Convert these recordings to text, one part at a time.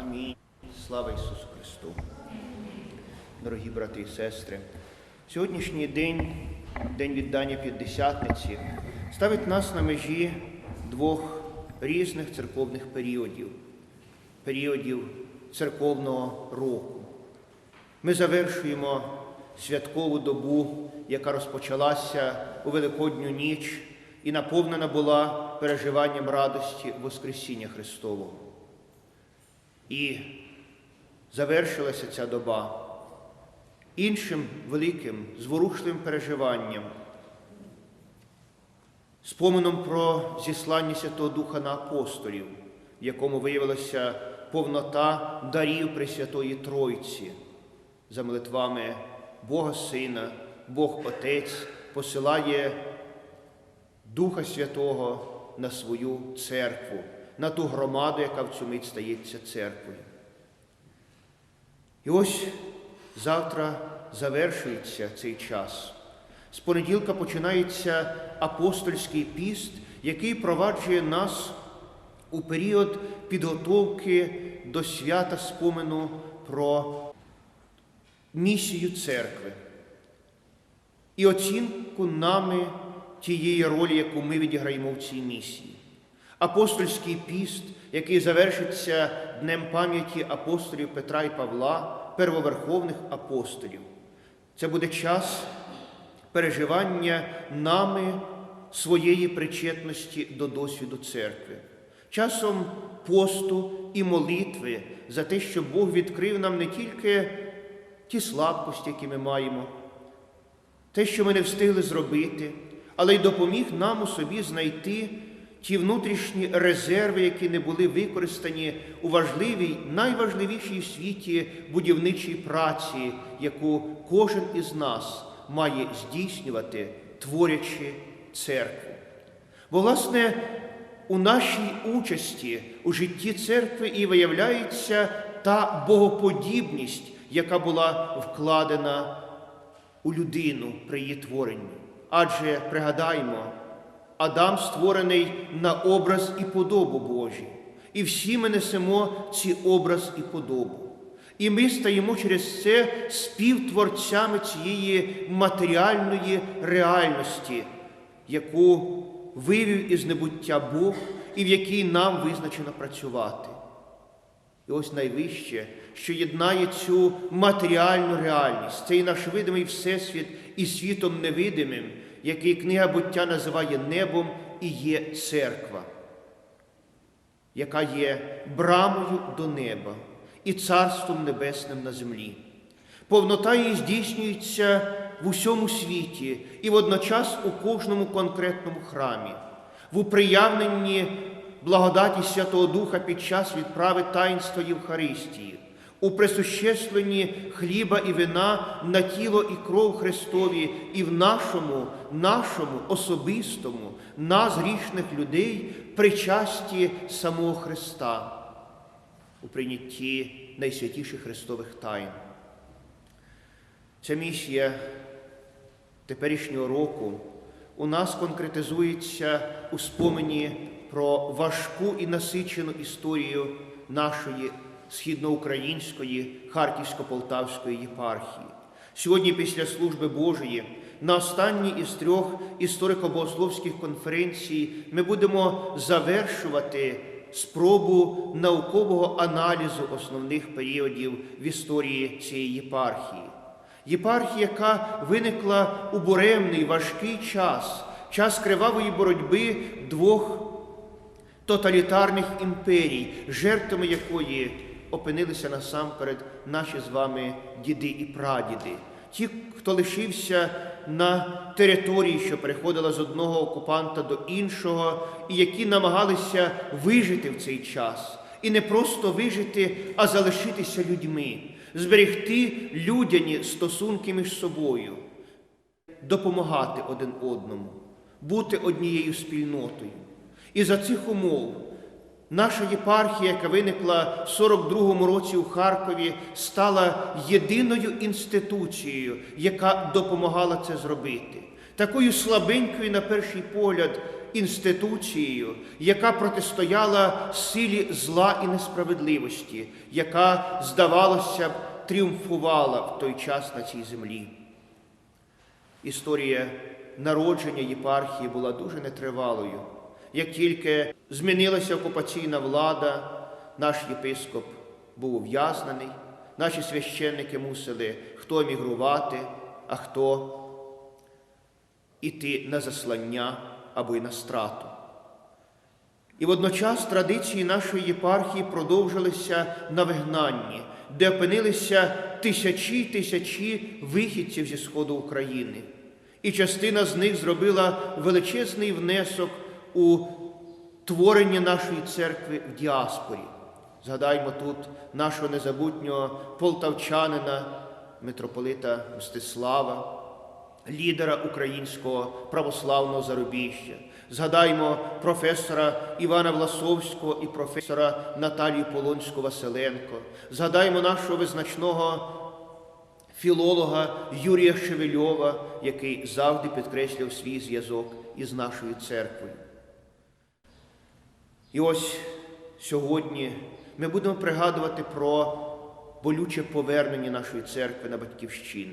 Амінь. Слава Ісусу Христу. Дорогі брати і сестри, сьогоднішній день, день віддання П'ятдесятниці, ставить нас на межі двох різних церковних періодів, періодів церковного року. Ми завершуємо святкову добу, яка розпочалася у Великодню ніч і наповнена була переживанням радості Воскресіння Христового. І завершилася ця доба іншим великим, зворушливим переживанням, спомином про зіслання Святого Духа на апостолів, в якому виявилася повнота дарів Пресвятої Тройці за молитвами Бога Сина, Бог Отець посилає Духа Святого на свою церкву, на ту громаду, яка в цю мить стається церквою. І ось завтра завершується цей час. З понеділка починається апостольський піст, який проваджує нас у період підготовки до свята спомену про місію церкви і оцінку нами тієї ролі, яку ми відіграємо в цій місії. Апостольський піст, який завершиться Днем пам'яті апостолів Петра і Павла, первоверховних апостолів. Це буде час переживання нами своєї причетності до досвіду церкви, часом посту і молитви за те, щоб Бог відкрив нам не тільки ті слабкості, які ми маємо, те, що ми не встигли зробити, але й допоміг нам у собі знайти ті внутрішні резерви, які не були використані у важливій, найважливішій в світі будівничій праці, яку кожен із нас має здійснювати, творячи церкву. Бо, власне, у нашій участі у житті церкви і виявляється та богоподібність, яка була вкладена у людину при її творенні. Адже пригадаймо, Адам створений на образ і подобу Божі, і всі ми несемо ці образ і подобу. І ми стаємо через це співтворцями цієї матеріальної реальності, яку вивів із небуття Бог і в якій нам визначено працювати. Ось найвище, що єднає цю матеріальну реальність, цей наш видимий Всесвіт і світом невидимим, який книга буття називає небом і є церква, яка є брамою до неба і царством небесним на землі. Повнота її здійснюється в усьому світі і водночас у кожному конкретному храмі, в уприявненні благодаті Святого Духа під час відправи таїнства Євхаристії, у присуществленні хліба і вина на тіло і кров Христові і в нашому, нашому особистому, нас, грішних людей, причасті самого Христа, у прийнятті найсвятіших Христових тайн. Ця місія теперішнього року у нас конкретизується у спомені про важку і насичену історію нашої східноукраїнської Харківсько-Полтавської єпархії. Сьогодні, після служби Божої, на останній із трьох історико-богословських конференцій ми будемо завершувати спробу наукового аналізу основних періодів в історії цієї єпархії. Єпархія, яка виникла у буремний важкий час, час кривавої боротьби двох тоталітарних імперій, жертвами якої опинилися насамперед наші з вами діди і прадіди. Ті, хто лишився на території, що переходила з одного окупанта до іншого, і які намагалися вижити в цей час, і не просто вижити, а залишитися людьми, зберегти людяні стосунки між собою, допомагати один одному, бути однією спільнотою. І за цих умов наша єпархія, яка виникла в 42-му році у Харкові, стала єдиною інституцією, яка допомагала це зробити. Такою слабенькою, на перший погляд, інституцією, яка протистояла силі зла і несправедливості, яка, здавалося б, тріумфувала в той час на цій землі. Історія народження єпархії була дуже нетривалою. Як тільки змінилася окупаційна влада, наш єпископ був ув'язнений, наші священники мусили хто емігрувати, а хто іти на заслання або й на страту. І водночас традиції нашої єпархії продовжилися на вигнанні, де опинилися тисячі тисячі вихідців зі сходу України. І частина з них зробила величезний внесок у творення нашої церкви в діаспорі. Згадаймо тут нашого незабутнього полтавчанина, митрополита Мстислава, лідера українського православного зарубіжжя. Згадаймо професора Івана Власовського і професора Наталію Полонську Василенко. Згадаймо нашого визначного філолога Юрія Шевельова, який завжди підкреслював свій зв'язок із нашою церквою. І ось сьогодні ми будемо пригадувати про болюче повернення нашої церкви на батьківщину.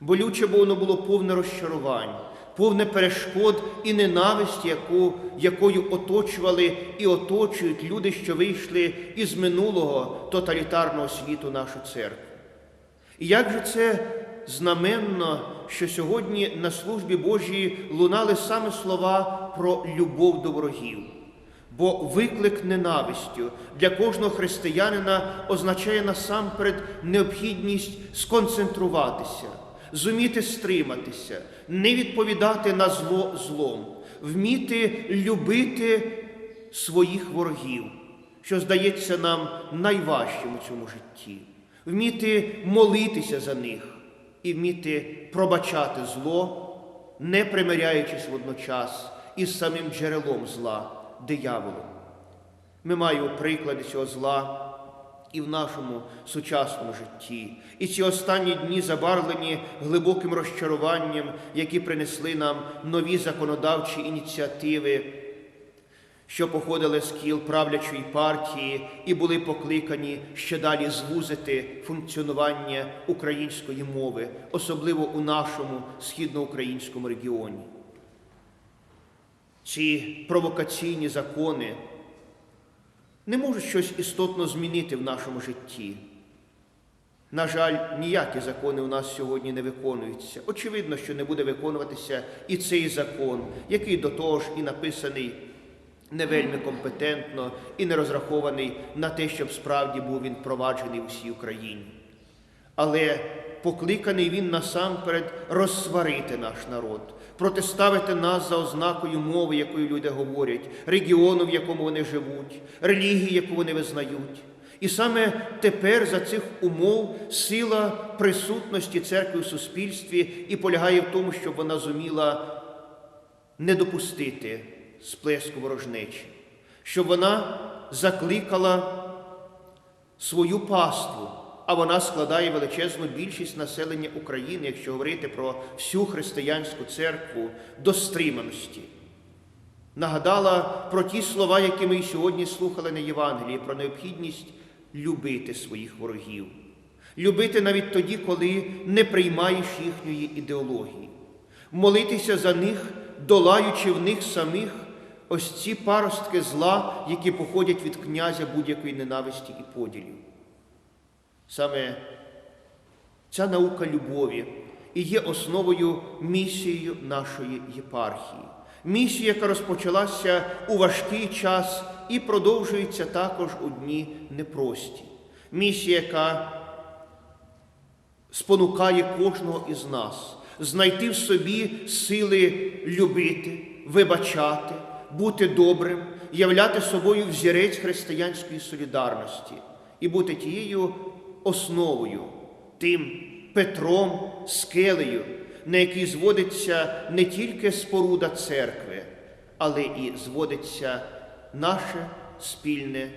Болюче, бо воно було повне розчарувань, повне перешкод і ненависті, яку, якою оточували і оточують люди, що вийшли із минулого тоталітарного світу нашу церкву. І як же це знаменно, що сьогодні на службі Божій лунали саме слова про любов до ворогів? Бо виклик ненавистю для кожного християнина означає насамперед необхідність сконцентруватися, зуміти стриматися, не відповідати на зло злом, вміти любити своїх ворогів, що здається нам найважчим у цьому житті, вміти молитися за них і вміти пробачати зло, не примиряючись водночас із самим джерелом зла дияволом. Ми маємо приклади цього зла і в нашому сучасному житті. І ці останні дні забарвлені глибоким розчаруванням, які принесли нам нові законодавчі ініціативи, що походили з кіл правлячої партії і були покликані ще далі звузити функціонування української мови, особливо у нашому східноукраїнському регіоні. Ці провокаційні закони не можуть щось істотно змінити в нашому житті. На жаль, ніякі закони у нас сьогодні не виконуються. Очевидно, що не буде виконуватися і цей закон, який до того ж і написаний не вельми компетентно і не розрахований на те, щоб справді був він впроваджений в усій Україні. Але покликаний він насамперед розсварити наш народ, протиставити нас за ознакою мови, якою люди говорять, регіону, в якому вони живуть, релігії, яку вони визнають. І саме тепер за цих умов сила присутності церкви в суспільстві і полягає в тому, щоб вона зуміла не допустити сплеску ворожнечі, щоб вона закликала свою паству, а вона складає величезну більшість населення України, якщо говорити про всю християнську церкву до стриманості. Нагадала про ті слова, які ми сьогодні слухали на Євангелії, про необхідність любити своїх ворогів, любити навіть тоді, коли не приймаєш їхньої ідеології, молитися за них, долаючи в них самих ось ці паростки зла, які походять від князя будь-якої ненависті і поділів. Саме ця наука любові і є основою місією нашої єпархії. Місія, яка розпочалася у важкий час і продовжується також у дні непрості. Місія, яка спонукає кожного із нас знайти в собі сили любити, вибачати, бути добрим, являти собою взірець християнської солідарності і бути тією основою, тим Петром, скелею, на який зводиться не тільки споруда церкви, але і зводиться наше спільне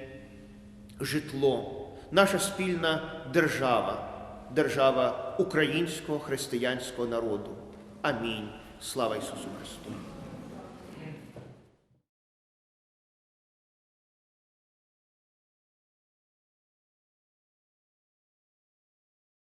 житло, наша спільна держава, держава українського християнського народу. Амінь. Слава Ісусу Христу!